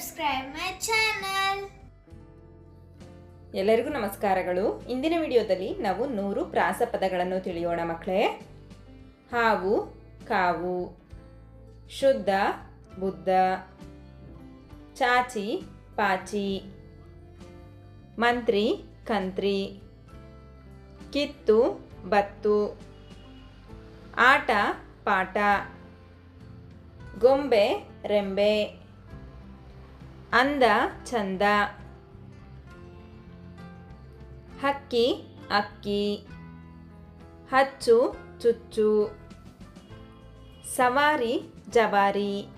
subscribe my channel ಎಲ್ಲರಿಗೂ ನಮಸ್ಕಾರಗಳು. ಇಂದಿನ ವಿಡಿಯೋದಲ್ಲಿ ನಾವು ನೂರು ಪ್ರಾಸ ಪದಗಳನ್ನು ತಿಳಿಯೋಣ ಮಕ್ಕಳೇ. ಹಾವು, ಕಾವು, ಶುದ್ಧ, ಬುದ್ಧ, ಚಾಚಿ, ಪಾಚಿ, ಮಂತ್ರಿ, ಕಂತ್ರಿ, ಕಿತ್ತು, ಬತ್ತು, ಆಟ, ಪಾಠ, ಗೊಂಬೆ, ರೆಂಬೆ ಅಂದ ಚಂದ. ಹಕ್ಕಿ, ಅಕ್ಕಿ. ಹಚ್ಚು, ಚುಚ್ಚು. ಸವಾರಿ, ಜವಾರಿ.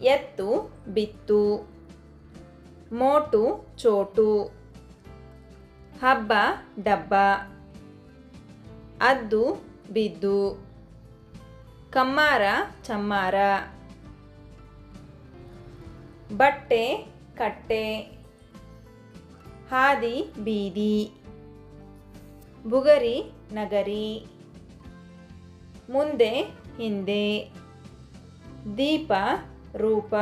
ಎತ್ತು, ಬಿತ್ತು. ಮೋಟು, ಚೋಟು. ಹಬ್ಬ, ಡಬ್ಬ. ಅದ್ದು, ಬಿದ್ದು. ಕಮ್ಮಾರ, ಚಮ್ಮಾರ. ಬಟ್ಟೆ, ಕಟ್ಟೆ, ಹಾದಿ, ಬೀದಿ, ಬುಗರಿ, ನಗರಿ, ಮುಂದೆ, ಹಿಂದೆ, ದೀಪ, ರೂಪ,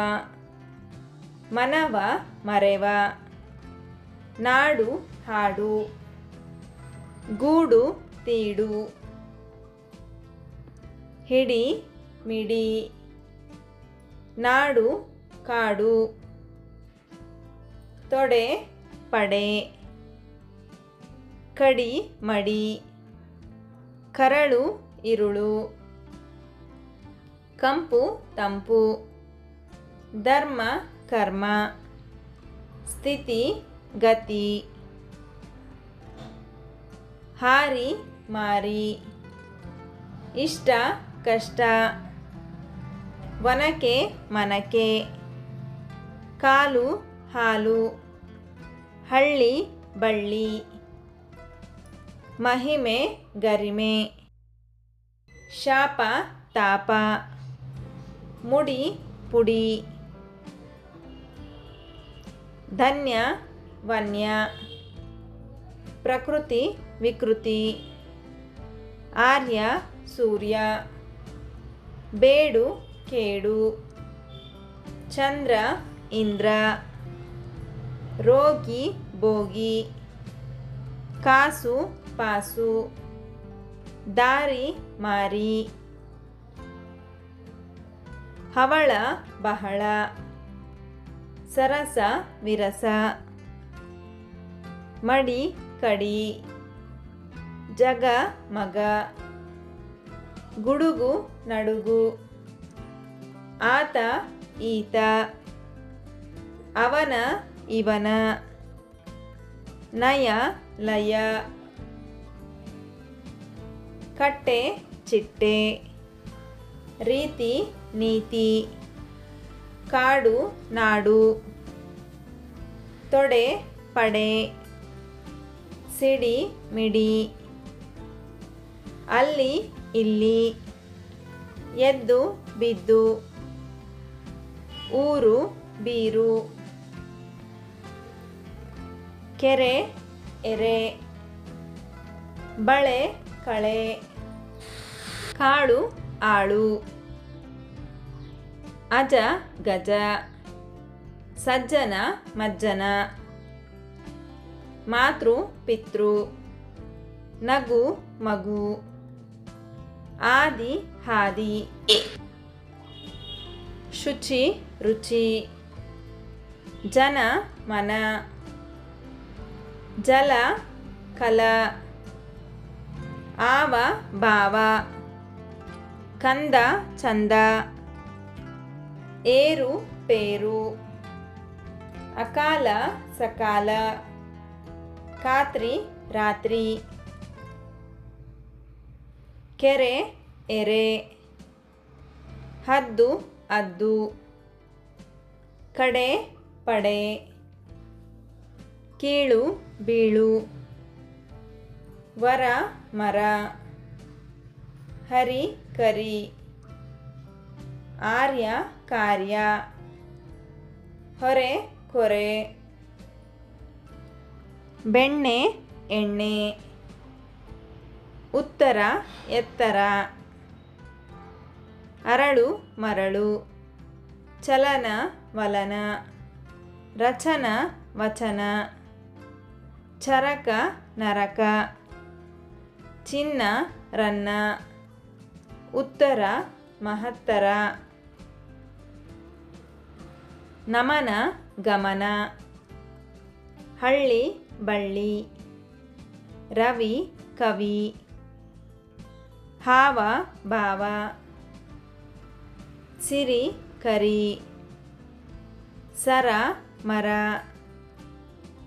ಮನವ, ಮರೆವ, ನಾಡು, ಹಾಡು, ಗೂಡು, ತೀಡು, ಹಿಡಿ, ಮಿಡಿ, ನಾಡು ಕಾಡು. ತೊಡೆ, ಪಡೆ. ಕಡಿ, ಮಡಿ. ಕರಳು, ಇರುಳು. ಕಂಪು, ತಂಪು. ಧರ್ಮ, ಕರ್ಮ. ಸ್ಥಿತಿ, ಗತಿ. ಹಾರಿ, ಮಾರಿ. ಇಷ್ಟ, ಕಷ್ಟ. ವನಕೆ ಮನಕೆ. ಕಾಲು, ಹಾಲು, ಹಳ್ಳಿ, ಬಳ್ಳಿ, ಮಹಿಮೆ, ಗರಿಮೆ, ಶಾಪ, ತಾಪ, ಮುಡಿ, ಪುಡಿ, ಧನ್ಯ, ವನ್ಯ, ಪ್ರಕೃತಿ, ವಿಕೃತಿ, ಆರ್ಯ, ಸೂರ್ಯ, ಬೇಡು, ಕೇಡು, ಚಂದ್ರ ಇಂದ್ರ, ರೋಗಿ, ಭೋಗಿ, ಕಾಸು, ಪಾಸು, ದಾರಿ, ಮಾರಿ, ಹವಳ, ಬಹಳ, ಸರಸ, ವಿರಸ, ಮಡಿ, ಕಡಿ, ಜಗ, ಮಗ, ಗುಡುಗು, ನಡುಗು, ಆತ, ಈತ. ಅವನ, ಇವನ. ನಯ, ಲಯ. ಕಟ್ಟೆ, ಚಿಟ್ಟೆ. ರೀತಿ, ನೀತಿ. ಕಾಡು, ನಾಡು. ತೊಡೆ, ಪಡೆ. ಸಿಡಿ, ಮಿಡಿ. ಅಲ್ಲಿ, ಇಲ್ಲಿ. ಎದ್ದು, ಬಿದ್ದು. ಊರು, ಬೀರು. ಕೆರೆ, ಎರೆ, ಬಳೆ, ಕಳೆ ಕಾಳು ಆಳು, ಅಜ, ಗಜ, ಸಜ್ಜನ, ಮಜ್ಜನ, ಮಾತೃ, ಪಿತೃ, ನಗು, ಮಗು, ಆದಿ, ಹಾದಿ, ಶುಚಿ, ರುಚಿ, ಜನ, ಮನ. ಜಲ, ಕಲ, ಆವ, ಭಾವ, ಕಂದ, ಚಂದ, ಏರು, ಪೇರು, ಅಕಾಲ, ಸಕಾಲ ಖಾತ್ರಿ ರಾತ್ರಿ, ಕೆರೆ, ಎರೆ, ಹದ್ದು, ಅದ್ದು, ಕಡೆ, ಪಡೆ. ಕೀಳು, ಬೀಳು. ವರ, ಮರ. ಹರಿ, ಕರಿ. ಆರ್ಯ, ಕಾರ್ಯ. ಹೊರೆ, ಕೊರೆ. ಬೆಣ್ಣೆ, ಎಣ್ಣೆ. ಉತ್ತರ, ಎತ್ತರ. ಅರಳು, ಮರಳು. ಚಲನ, ವಲನ. ರಚನ, ವಚನ. ಚರಕ, ನರಕ, ಚಿನ್ನ, ರನ್ನ, ಉತ್ತರ, ಮಹತ್ತರ, ನಮನ, ಗಮನ, ಹಳ್ಳಿ, ಬಳ್ಳಿ, ರವಿ, ಕವಿ, ಹಾವ, ಭಾವ, ಸಿರಿ, ಕರಿ, ಸರ, ಮರ.